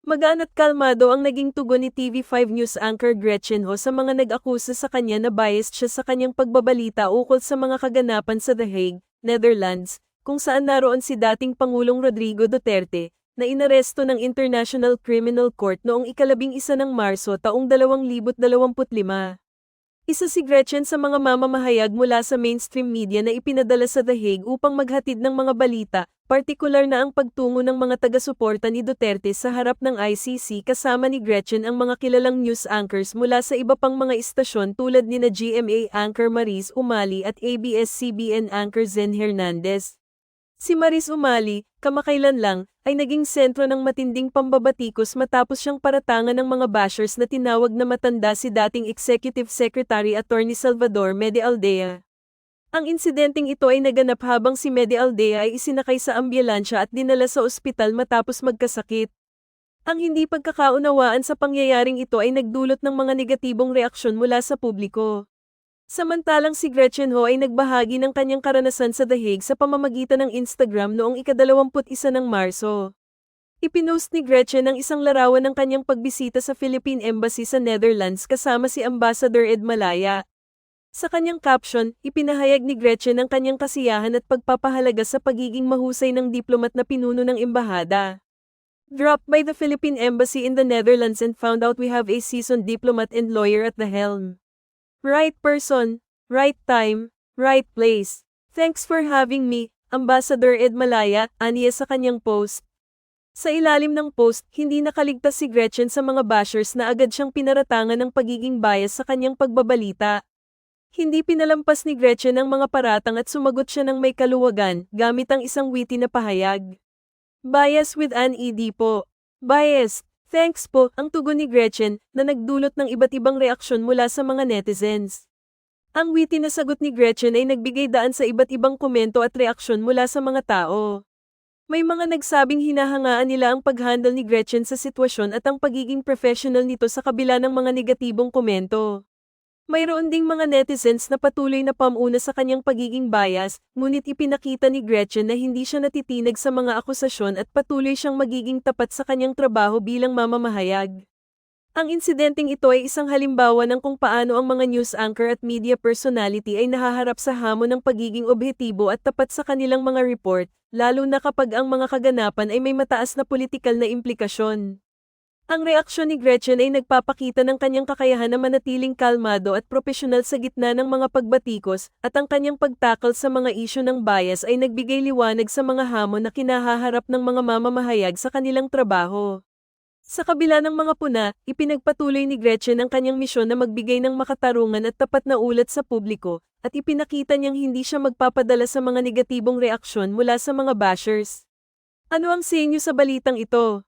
Magaan at kalmado ang naging tugon ni TV5 News anchor Gretchen Ho sa mga nag-akusa sa kanya na biased siya sa kanyang pagbabalita ukol sa mga kaganapan sa The Hague, Netherlands, kung saan naroon si dating Pangulong Rodrigo Duterte, na inaresto ng International Criminal Court noong ikalabing isa ng Marso taong 2025. Isa si Gretchen sa mga mamamahayag mula sa mainstream media na ipinadala sa The Hague upang maghatid ng mga balita, partikular na ang pagtungo ng mga taga-suporta ni Duterte sa harap ng ICC kasama ni Gretchen ang mga kilalang news anchors mula sa iba pang mga istasyon tulad ni na GMA anchor Maris Umali at ABS-CBN anchor Zen Hernandez. Si Maris Umali, kamakailan lang, ay naging sentro ng matinding pambabatikos matapos siyang paratangan ng mga bashers na tinawag na matanda si dating Executive Secretary Attorney Salvador Mede Aldea. Ang insidenteng ito ay naganap habang si Mede Aldea ay isinakay sa ambulansya at dinala sa ospital matapos magkasakit. Ang hindi pagkakaunawaan sa pangyayaring ito ay nagdulot ng mga negatibong reaksyon mula sa publiko. Samantalang si Gretchen Ho ay nagbahagi ng kanyang karanasan sa Hague sa pamamagitan ng Instagram noong ikadalawamput isa ng Marso. Ipinost ni Gretchen ang isang larawan ng kanyang pagbisita sa Philippine Embassy sa Netherlands kasama si Ambassador Ed Malaya. Sa kanyang caption, ipinahayag ni Gretchen ang kanyang kasiyahan at pagpapahalaga sa pagiging mahusay ng diplomat na pinuno ng embahada. Dropped by the Philippine Embassy in the Netherlands and found out we have a seasoned diplomat and lawyer at the helm. Right person, right time, right place. Thanks for having me, Ambassador Ed Malaya, aniya sa kanyang post. Sa ilalim ng post, hindi nakaligtas si Gretchen sa mga bashers na agad siyang pinaratangan ng pagiging bias sa kanyang pagbabalita. Hindi pinalampas ni Gretchen ang mga paratang at sumagot siya ng may kaluwagan gamit ang isang witty na pahayag. Bias with an ED po. Bias, Thanks po, ang tugon ni Gretchen, na nagdulot ng iba't ibang reaksyon mula sa mga netizens. Ang witty na sagot ni Gretchen ay nagbigay daan sa iba't ibang komento at reaksyon mula sa mga tao. May mga nagsabing hinahangaan nila ang pag-handle ni Gretchen sa sitwasyon at ang pagiging professional nito sa kabila ng mga negatibong komento. Mayroon ding mga netizens na patuloy na pamuna sa kanyang pagiging bias, ngunit ipinakita ni Gretchen na hindi siya natitinag sa mga akusasyon at patuloy siyang magiging tapat sa kanyang trabaho bilang mamamahayag. Ang insidenteng ito ay isang halimbawa ng kung paano ang mga news anchor at media personality ay nahaharap sa hamon ng pagiging objektibo at tapat sa kanilang mga report, lalo na kapag ang mga kaganapan ay may mataas na politikal na implikasyon. Ang reaksyon ni Gretchen ay nagpapakita ng kanyang kakayahan na manatiling kalmado at propesyonal sa gitna ng mga pagbatikos, at ang kanyang pagtakal sa mga isyu ng bias ay nagbigay liwanag sa mga hamon na kinahaharap ng mga mamamahayag sa kanilang trabaho. Sa kabila ng mga puna, ipinagpatuloy ni Gretchen ang kanyang misyon na magbigay ng makatarungan at tapat na ulat sa publiko, at ipinakita niyang hindi siya magpapadala sa mga negatibong reaksyon mula sa mga bashers. Ano ang sa inyo sa balitang ito?